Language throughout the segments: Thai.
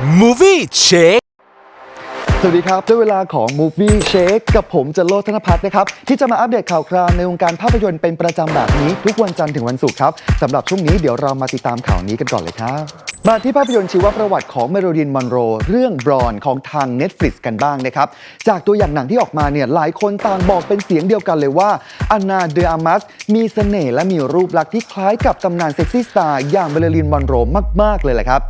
Movie Check สวัสดีครับด้วยเวลาของ Movie Shake กับผมจโลธนพัฒน์นะครับ ที่จะมาอัปเดตข่าวคราวในวงการภาพยนตร์เป็นประจำแบบนี้ ทุกวันจันทร์ถึงวันศุกร์ครับสำหรับช่วงนี้เดี๋ยวเรามาติดตามข่าวนี้กันก่อนเลยครับ มาที่ภาพยนตร์ชีวประวัติของเมโรดินมอนโร เรื่องบรอนของทาง Netflix กันบ้างนะครับ จากตัวอย่างหนังที่ออกมาเนี่ยหลายคนต่างบอกเป็นเสียงเดียวกันเลยว่าอนนาเดอามัสมีเสน่ห์และมีรูปลักษณ์ที่คล้ายกับตำนานเซ็กซี่สตาร์อย่างเมโรดินมอนโรมาก ๆ เลยแหละครับ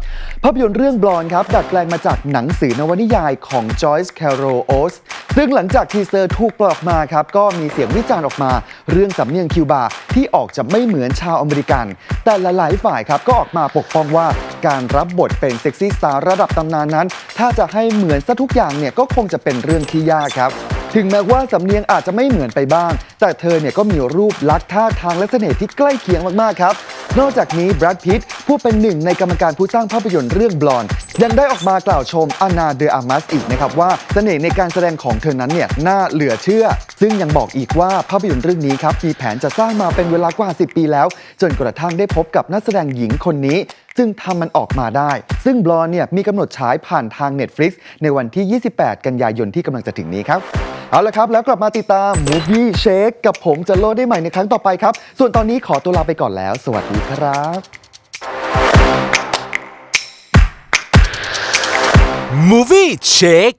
ภาพยนตร์เรื่องบลอนครับ ดัดแปลงมาจากหนังสือนวนิยายของจอยส์แคโรโอสซึ่งหลังจากทีเซอร์ถูกปล่อยออกมาครับก็มีเสียงวิจารณ์ออกมา เรื่องสำเนียงคิวบาที่ออกจะไม่เหมือนชาวอเมริกัน แต่หลายๆฝ่ายครับก็ออกมาปกป้องว่าการรับบทเป็นเซ็กซี่สตาร์ระดับตำนานนั้น ถ้าจะให้เหมือนซะทุกอย่างเนี่ยก็คงจะเป็นเรื่องที่ยากครับถึงแม้ว่าสำเนียงอาจจะไม่เหมือนไปบ้าง แต่เธอเนี่ยก็มีรูปลักษณ์ท่าทางและเสน่ห์ที่ใกล้เคียงมาก ๆ ครับ นอกจากนี้แบรดพิตต์ผู้เป็นหนึ่งในกรรมการผู้สร้างภาพยนตร์เรื่องบลอนยังได้ออกมากล่าวชมอานาเดออามัสอีกนะครับว่าเสน่ห์ในการแสดงของเธอนั้นเนี่ยน่าเหลือเชื่อ ซึ่งยังบอกอีกว่าภาพยนตร์เรื่องนี้ครับมีแผนจะสร้างมาเป็นเวลากว่า 10 ปีแล้ว จนกระทั่งได้พบกับนักแสดงหญิงคนนี้ ซึ่งทำมันออกมาได้ ซึ่งบลอนเนี่ยมีกำหนดฉายผ่านทาง Netflix ในวันที่ 28 กันยายนที่กำลังจะถึงนี้ครับ เอาละครับ แล้วกลับมาติดตาม Movie Shake กับผมจะโลดได้ใหม่ในครั้งต่อไปครับ ส่วนตอนนี้ขอตัวลาไปก่อนแล้ว สวัสดีครับ Movie Check